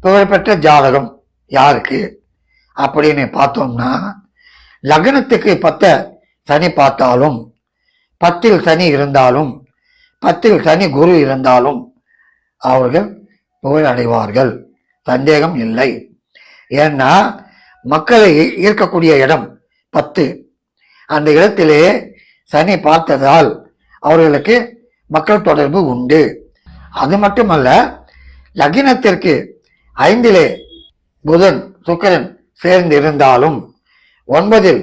புகழ்பெற்ற ஜாதகம் யாருக்கு? அப்படின்னு பார்த்தோம்னா லக்னத்துக்கு பத்த சனி பார்த்தாலும் பத்தில் சனி இருந்தாலும் பத்தில் சனி குரு இருந்தாலும் அவர்கள் புகழ் அடைவார்கள். சந்தேகம் இல்லை. ஏன்னா மக்களை ஈர்க்கக்கூடிய இடம் பத்து. அந்த இடத்திலே சனி பார்த்ததால் அவர்களுக்கு மக்கள் தொடர்பு உண்டு. அது மட்டுமல்ல லக்னத்திற்கு ஐந்திலே புதன் சுக்கரன் சேர்ந்து இருந்தாலும் ஒன்பதில்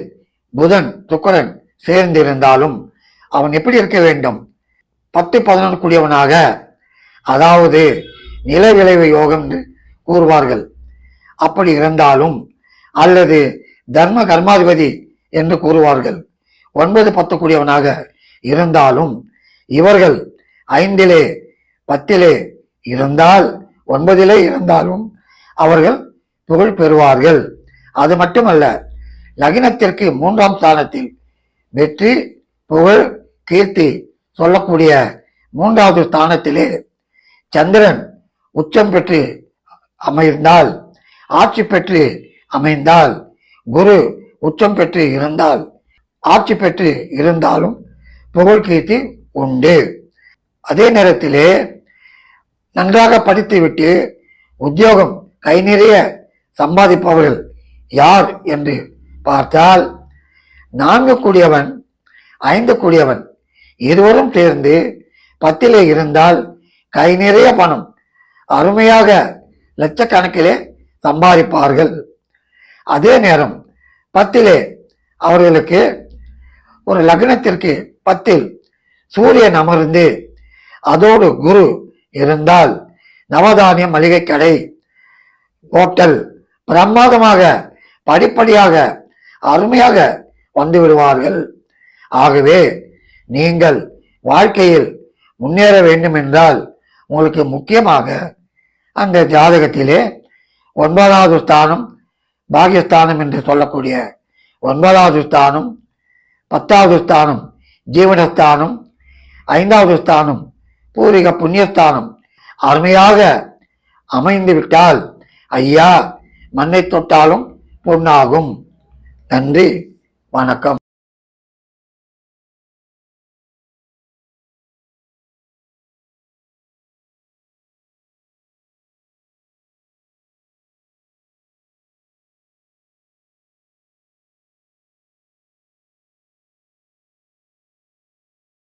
புதன் சுக்கரன் சேர்ந்திருந்தாலும் அவன் எப்படி இருக்க வேண்டும்? பத்து பதினொன்று கூடியவனாக அதாவது நில விளைவு யோகம் என்று கூறுவார்கள். அப்படி இருந்தாலும் அல்லது தர்ம கர்மாதிபதி என்று கூறுவார்கள். ஒன்பது பத்து கூடியவனாக இருந்தாலும் இவர்கள் ஐந்திலே பத்திலே இருந்தால் ஒன்பதிலே இருந்தாலும் அவர்கள் புகழ் பெறுவார்கள். அது மட்டுமல்ல லகினத்திற்கு மூன்றாம் ஸ்தானத்தில் வெற்றி புகழ் கீர்த்தி சொல்லக்கூடிய மூன்றாவது ஸ்தானத்திலே சந்திரன் உச்சம் பெற்று அமைந்தால் ஆட்சி பெற்று அமைந்தால் குரு உச்சம் பெற்று இருந்தால் ஆட்சி பெற்று இருந்தாலும் புகழ் கீர்த்தி உண்டு. அதே நேரத்திலே நன்றாக படித்துவிட்டு உத்தியோகம் கை நிறைய சம்பாதிப்பவர்கள் யார் என்று பார்த்தால் நான்கு கூடியவன் ஐந்து கூடியவன் இருவரும் சேர்ந்து பத்திலே இருந்தால் கை நிறைய பணம் அருமையாக லட்சக்கணக்கிலே சம்பாதிப்பார்கள். அதே நேரம் பத்திலே அவர்களுக்கு ஒரு லக்னத்திற்கு பத்தில் சூரியன் அமர்ந்து அதோடு குரு இருந்தால் நவதானிய மளிகை கடை ஹோட்டல் பிரமாதமாக படிப்படியாக அருமையாக வந்து விடுவார்கள். ஆகவே நீங்கள் வாழ்க்கையில் முன்னேற வேண்டும் என்றால் உங்களுக்கு முக்கியமாக அந்த ஜாதகத்திலே ஒன்பதாவது ஸ்தானம் பாகியஸ்தானம் என்று சொல்லக்கூடிய ஒன்பதாவது ஸ்தானம் பத்தாவது ஸ்தானம் ஜீவனஸ்தானம் ஐந்தாவது ஸ்தானம் பூர்வீக புண்ணியஸ்தானம். அருமையாக அமைந்து விட்டால் ஐயா மண்ணை தொட்டாலும் பொன்னாகும். நன்றி வணக்கம்.